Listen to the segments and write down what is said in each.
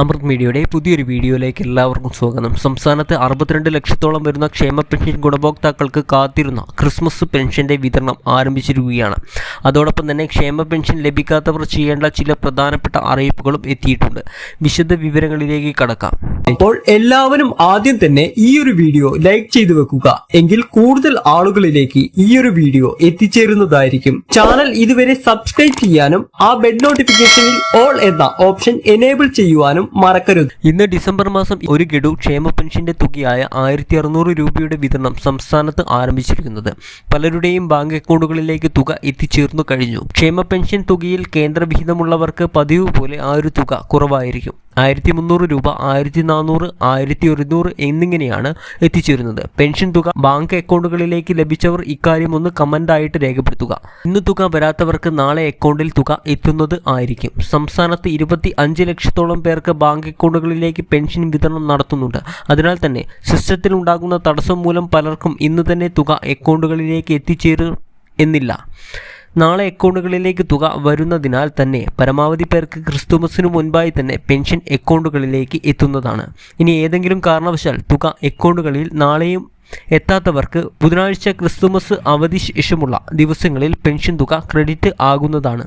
അമൃത് മീഡിയയുടെ പുതിയൊരു വീഡിയോയിലേക്ക് എല്ലാവർക്കും സ്വാഗതം. സംസ്ഥാനത്ത് അറുപത്തിരണ്ട് ലക്ഷത്തോളം വരുന്ന ക്ഷേമ പെൻഷൻ ഗുണഭോക്താക്കൾക്ക് കാത്തിരുന്ന ക്രിസ്മസ് പെൻഷന്റെ വിതരണം ആരംഭിച്ചിരിക്കുകയാണ്. അതോടൊപ്പം തന്നെ ക്ഷേമ പെൻഷൻ ലഭിക്കാത്തവർ ചെയ്യേണ്ട ചില പ്രധാനപ്പെട്ട അറിയിപ്പുകളും എത്തിയിട്ടുണ്ട്. വിശദ വിവരങ്ങളിലേക്ക് കടക്കാം. അപ്പോൾ എല്ലാവരും ആദ്യം തന്നെ ഈ ഒരു വീഡിയോ ലൈക്ക് ചെയ്തു വെക്കുക. എങ്കിൽ കൂടുതൽ ആളുകളിലേക്ക് ഈ ഒരു വീഡിയോ എത്തിച്ചേരുന്നതായിരിക്കും. ചാനൽ ഇതുവരെ സബ്സ്ക്രൈബ് ചെയ്യാനും ആ ബെഡ് നോട്ടിഫിക്കേഷനിൽ ഓൾ എന്ന ഓപ്ഷൻ എനേബിൾ ചെയ്യുവാനും മറക്കരുത്. ഇന്ന് ഡിസംബർ മാസം ഒരു ഗഡു ക്ഷേമ പെൻഷന്റെ തുകയായ ആയിരത്തി അറുന്നൂറ് രൂപയുടെ വിതരണം സംസ്ഥാനത്ത് ആരംഭിച്ചിരിക്കുന്നത്. പലരുടെയും ബാങ്ക് അക്കൗണ്ടുകളിലേക്ക് തുക എത്തിച്ചേർന്നു കഴിഞ്ഞു. ക്ഷേമ പെൻഷൻ തുകയിൽ കേന്ദ്രവിഹിതമുള്ളവർക്ക് പതിവ് പോലെ ആ ഒരു തുക കുറവായിരിക്കും. ആയിരത്തി മുന്നൂറ് രൂപ ആയിരത്തി നാനൂറ് ആയിരത്തി ഒരുന്നൂറ് എന്നിങ്ങനെയാണ് എത്തിച്ചേരുന്നത്. പെൻഷൻ തുക ബാങ്ക് അക്കൗണ്ടുകളിലേക്ക് ലഭിച്ചവർ ഇക്കാര്യം ഒന്ന് കമന്റായിട്ട് രേഖപ്പെടുത്തുക. ഇന്ന് തുക വരാത്തവർക്ക് നാളെ അക്കൗണ്ടിൽ തുക എത്തുന്നത് ആയിരിക്കും. സംസ്ഥാനത്ത് ഇരുപത്തി അഞ്ച് ലക്ഷത്തോളം പേർക്ക് ബാങ്ക് അക്കൗണ്ടുകളിലേക്ക് പെൻഷൻ വിതരണം നടത്തുന്നുണ്ട്. അതിനാൽ തന്നെ സിസ്റ്റത്തിൽ ഉണ്ടാകുന്ന തടസ്സം മൂലം പലർക്കും ഇന്ന് തന്നെ തുക അക്കൗണ്ടുകളിലേക്ക് എത്തിച്ചേരും എന്നില്ല. നാളെ അക്കൗണ്ടുകളിലേക്ക് തുക വരുന്നതിനാൽ തന്നെ പരമാവധി പേർക്ക് ക്രിസ്തുമസിനു മുൻപായി തന്നെ പെൻഷൻ അക്കൗണ്ടുകളിലേക്ക് എത്തുന്നതാണ്. ഇനി ഏതെങ്കിലും കാരണവശാൽ തുക അക്കൗണ്ടുകളിൽ നാളെയും എത്താത്തവർക്ക് ബുധനാഴ്ച ക്രിസ്തുമസ് അവധി ശേഷമുള്ള ദിവസങ്ങളിൽ പെൻഷൻ തുക ക്രെഡിറ്റ് ആകുന്നതാണ്.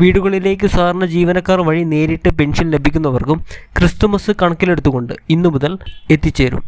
വീടുകളിലേക്ക് സാധാരണ ജീവനക്കാർ വഴി നേരിട്ട് പെൻഷൻ ലഭിക്കുന്നവർക്കും ക്രിസ്തുമസ് കണക്കിലെടുത്തുകൊണ്ട് ഇന്നു മുതൽ എത്തിച്ചേരും.